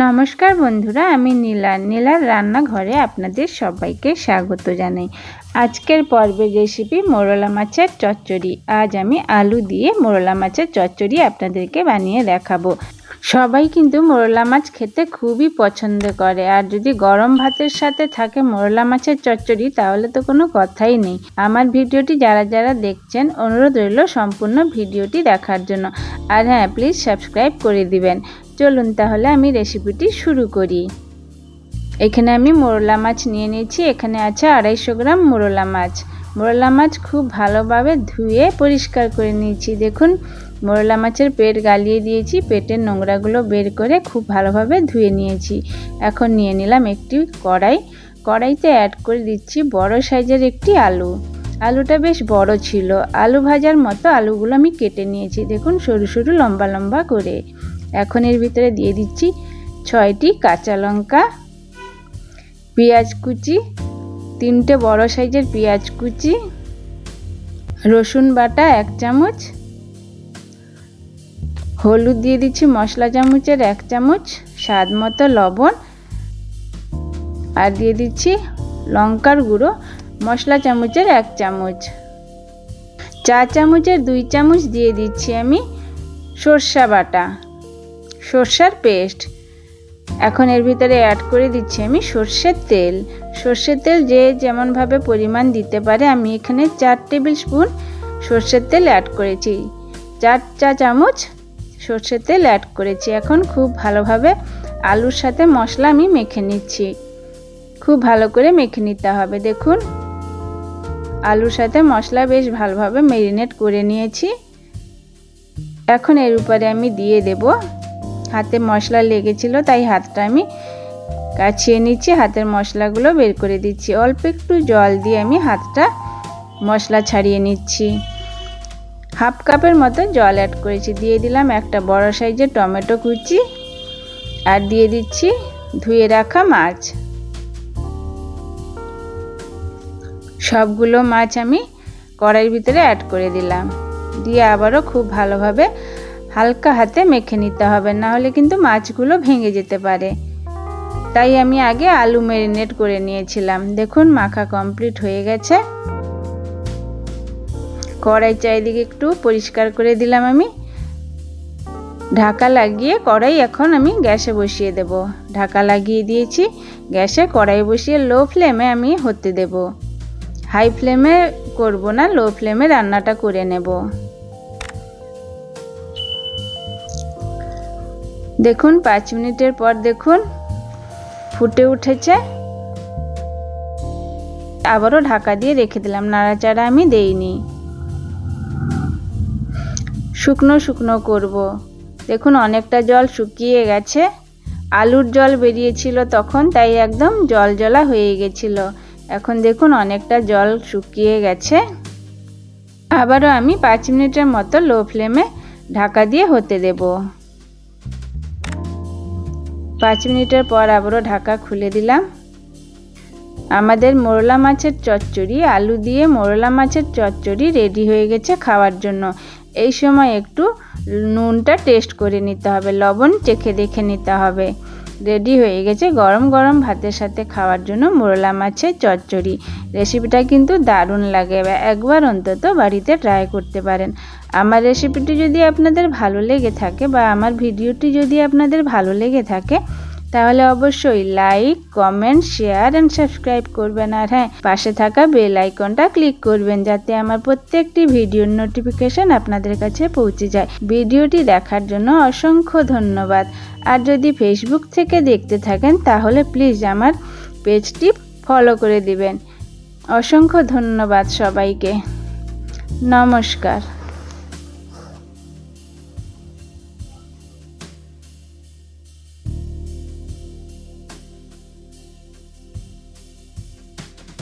নমস্কার বন্ধুরা, আমি নীলা। নীলার রান্নাঘরে আপনাদের সবাইকে স্বাগত জানাই। আজকের পর্বের রেসিপি মোরলা মাছের চচ্চড়ি। আজ আমি আলু দিয়ে মোরলা মাছের চচ্চড়ি আপনাদেরকে বানিয়ে দেখাবো। সবাই কিন্তু মোরলা মাছ খেতে খুবই পছন্দ করে। আর যদি গরম ভাতের সাথে থাকে মোরলা মাছের চচ্চড়ি, তাহলে তো কোনো কথাই নেই। আমার ভিডিওটি যারা যারা দেখছেন, অনুরোধ রইল সম্পূর্ণ ভিডিওটি দেখার জন্য। আর হ্যাঁ প্লিজ সাবস্ক্রাইব করে দিবেন। চলুন তাহলে আমি রেসিপিটি শুরু করি। এখানে আমি মোরলা মাছ নিয়ে নিয়েছি, এখানে আছে আড়াইশো গ্রাম মোরলা মাছ। মোরলা মাছ খুব ভালোভাবে ধুয়ে পরিষ্কার করে নিয়েছি। দেখুন, মোরলা মাছের পেট গালিয়ে দিয়েছি, পেটের নোংরাগুলো বের করে খুব ভালোভাবে ধুয়ে নিয়েছি। এখন নিয়ে নিলাম একটি কড়াই। কড়াইতে অ্যাড করে দিচ্ছি বড় সাইজের একটি আলু। আলুটা বেশ বড় ছিল। আলু ভাজার মতো আলুগুলো আমি কেটে নিয়েছি। দেখুন, সরু সরু লম্বা লম্বা করে। এখন এর ভিতরে দিয়ে দিচ্ছি ছয়টি কাঁচা লঙ্কা, পেঁয়াজ কুচি, তিনটে বড় সাইজের পেঁয়াজ কুচি, রসুন বাটা এক চামচ, হলুদ দিয়ে দিচ্ছি মশলা চামচের এক চামচ, স্বাদ মতো লবণ, আর দিয়ে দিচ্ছি লঙ্কার গুঁড়ো মশলা চামচের এক চামচ। চা চামচের দুই চামচ দিয়ে দিচ্ছি আমি সর্ষা বাটা। সর্ষার পেস্ট। এখন এর ভিতরে অ্যাড করে দিচ্ছি আমি সর্ষের তেল। সর্ষের তেল যে যেমনভাবে পরিমাণ দিতে পারে, আমি এখানে চার টেবিল স্পুন সর্ষের তেল অ্যাড করেছি। চার চা চামচ সর্ষের তেল অ্যাড করেছি। এখন খুব ভালোভাবে আলুর সাথে মশলা আমি মেখে নিচ্ছি। খুব ভালো করে মেখে নিতে হবে। দেখুন, আলুর সাথে মশলা বেশ ভালোভাবে মেরিনেট করে নিয়েছি। এখন এর উপরে আমি দিয়ে দেব হাতে মশলা লেগেছিল, তাই হাতটা আমি কাছিয়ে নিচ্ছি। হাতের মশলাগুলো বের করে দিচ্ছি। অল্প একটু জল দিয়ে আমি হাতটা মশলা ছাড়িয়ে নিচ্ছি। হাফ কাপের মতো জল অ্যাড করেছি। দিয়ে দিলাম একটা বড় সাইজের টমেটো কুচি আর দিয়ে দিচ্ছি ধুয়ে রাখা মাছ। সবগুলো মাছ আমি কড়াইয়ের ভিতরে অ্যাড করে দিলাম। দিয়ে আবারও খুব ভালোভাবে হালকা হাতে মেখে নিতে হবে না হলে কিন্তু মাছগুলো ভেঙে যেতে পারে। তাই আমি আগে আলু ম্যারিনেট করে নিয়েছিলাম। দেখুন, মাখা কমপ্লিট হয়ে গেছে। কড়াই চারিদিকে একটু পরিষ্কার করে দিলাম আমি। ঢাকা লাগিয়ে কড়াই এখন আমি গ্যাসে বসিয়ে দেব। ঢাকা লাগিয়ে দিয়েছি, গ্যাসে কড়াই বসিয়ে লো ফ্লেমে আমি হতে দেব। হাই ফ্লেমে করব না, লো ফ্লেমে রান্নাটা করে নেব। দেখুন, পাঁচ মিনিটের পর দেখুন, ফুটে উঠেছে। আবারও ঢাকা দিয়ে রেখে দিলাম, নাড়াচাড়া আমি দেইনি। শুকনো শুকনো করব। দেখুন, অনেকটা জল শুকিয়ে গেছে। আলুর জল বেরিয়েছিল তখন, তাই একদম জল জলা হয়ে গেছিল। এখন দেখুন, অনেকটা জল শুকিয়ে গেছে। আবারও আমি পাঁচ মিনিটের মতো লো ফ্লেমে ঢাকা দিয়ে হতে দেব। পাঁচ মিনিটের পর আবারও ঢাকা খুলে দিলাম। আমাদের মোরলা মাছের চচ্চড়ি, আলু দিয়ে মোরলা মাছের চচ্চড়ি রেডি হয়ে গেছে খাওয়ার জন্য। এই সময় একটু নুনটা টেস্ট করে নিতে হবে, লবণ চেখে দেখে নিতে হবে। রেডি হয়ে গেছে গরম গরম ভাতের সাথে খাওয়ার জন্য মোরলা মাছের চচ্চড়ি। রেসিপিটা কিন্তু দারুণ লাগে একবার অন্তত বাড়িতে ট্রাই করতে পারেন। আমার রেসিপিটি যদি আপনাদের ভালো লেগে থাকে বা আমার ভিডিওটি যদি আপনাদের ভালো লেগে থাকে তাহলে অবশ্যই like comment share and subscribe করবেন। আর হ্যাঁ পাশে থাকা বেল আইকনটা ক্লিক করবেন যাতে আমার প্রত্যেকটি ভিডিওর নোটিফিকেশন আপনাদের কাছে পৌঁছে যায়। ভিডিওটি দেখার জন্য অসংখ্য ধন্যবাদ। আর যদি ফেসবুক থেকে দেখতে থাকেন, তাহলে প্লিজ আমার পেজটি ফলো করে দিবেন। অসংখ্য ধন্যবাদ সবাইকে। নমস্কার।